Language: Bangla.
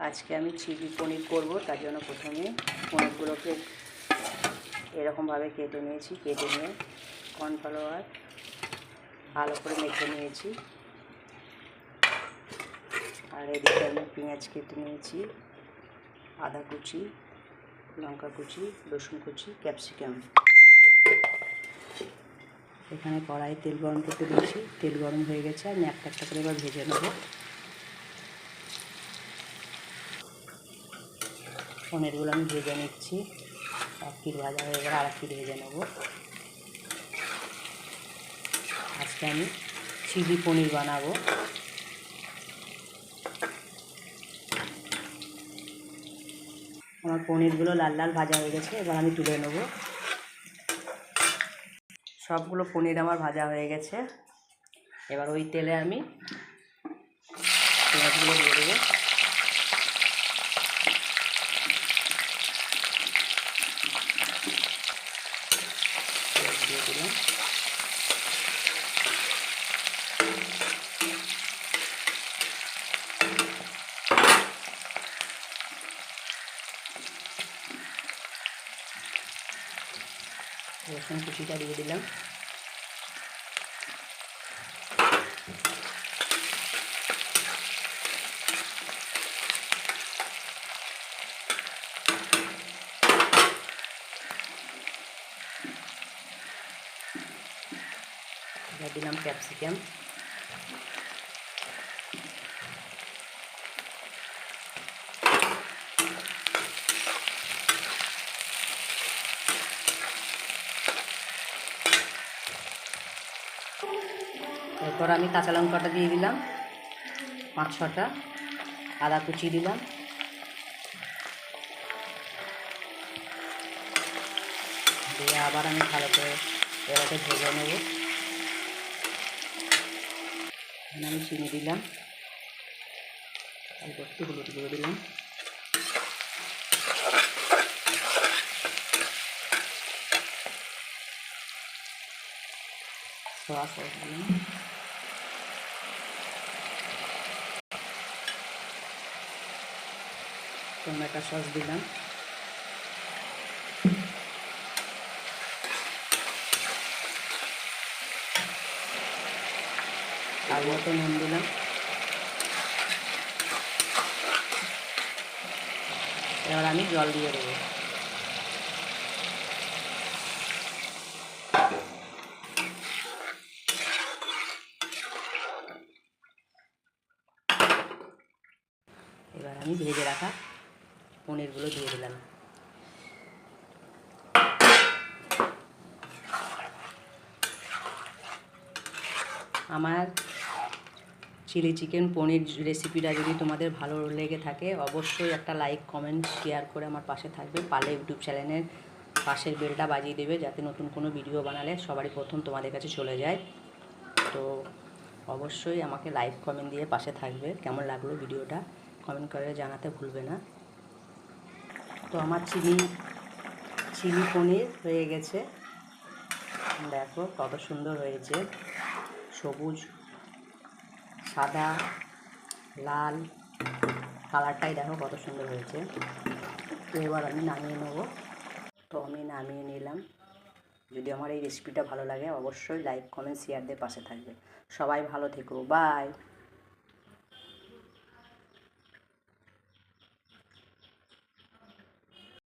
আজকে আমি চিলি পনির করব, তার জন্য প্রথমে পনিরগুলোকে এরকমভাবে কেটে নিয়েছি, কেটে নিয়ে কর্নফ্লাওয়ার ভালো করে মেখে নিয়েছি। আর এদিকে আমি পেঁয়াজ কেটে নিয়েছি, আদা কুচি, লঙ্কা কুচি, রসুন কুচি, ক্যাপসিকাম। এখানে কড়াই তেল গরম করতে দিয়েছি, তেল গরম হয়ে গেছে, আমি একটা একটা করে এবার ভেজে নেব। পনিরগুলো আমি ভেজে নিচ্ছি। এক পিঠ ভাজা হয়ে গেলে আর এক ভেজে নেব। আজকে আমি চিলি পনির বানাবো। আমার পনিরগুলো লাল লাল ভাজা হয়ে গেছে, এবার আমি তুলে নেব। সবগুলো পনির আমার ভাজা হয়ে গেছে। এবার ওই তেলে আমি পেঁয়াজগুলো দিয়ে দেবো পেঁয়াজ দিয়ে দিলাম রসুন কুচিটা দিয়ে দিলাম এবার দিলাম ক্যাপসিকাম এরপর আমি কাঁচা লঙ্কাটা দিয়ে দিলাম, পাঁচ ছটা, আদা কুচি দিলাম। দিয়ে আবার আমি ভালো করে এটাকে ভেজে নেব। আমি চিনি দিলাম একটু হলুদ গুঁড়ো দিলাম। সয়া সস দিলাম। টমেটো সস দিলাম। আর মতো নুন দিলাম। এবার আমি জল দিয়ে দেবো। এবার আমি ভেজে রাখা পনিরগুলো দিয়ে দিলাম। আমার চিলি চিকেন পনির রেসিপিটা যদি তোমাদের ভালো লেগে থাকে, অবশ্যই একটা লাইক, কমেন্ট, শেয়ার করে আমার পাশে থাকবে। পালে ইউটিউব চ্যানেলের পাশের বেলটা বাজিয়ে দেবে, যাতে নতুন কোনো ভিডিও বানালে সবারই প্রথম তোমাদের কাছে চলে যায়। তো অবশ্যই আমাকে লাইক, কমেন্ট দিয়ে পাশে থাকবে। কেমন লাগল ভিডিওটা? কমেন্ট করে জানাতে ভুলবে না। তো আমার চিলি চিলি পনির হয়ে গেছে। দেখো কত সুন্দর হয়েছে। সবুজ, সাদা, লাল কালারটাই দেখো কত সুন্দর হয়েছে। তো এবার আমি নামিয়ে নেব। তো আমি নামিয়ে নিলাম। যদি আমার এই রেসিপিটা ভালো লাগে অবশ্যই লাইক কমেন্ট শেয়ার পাশে থাকবে। সবাই ভালো থেকো। বাই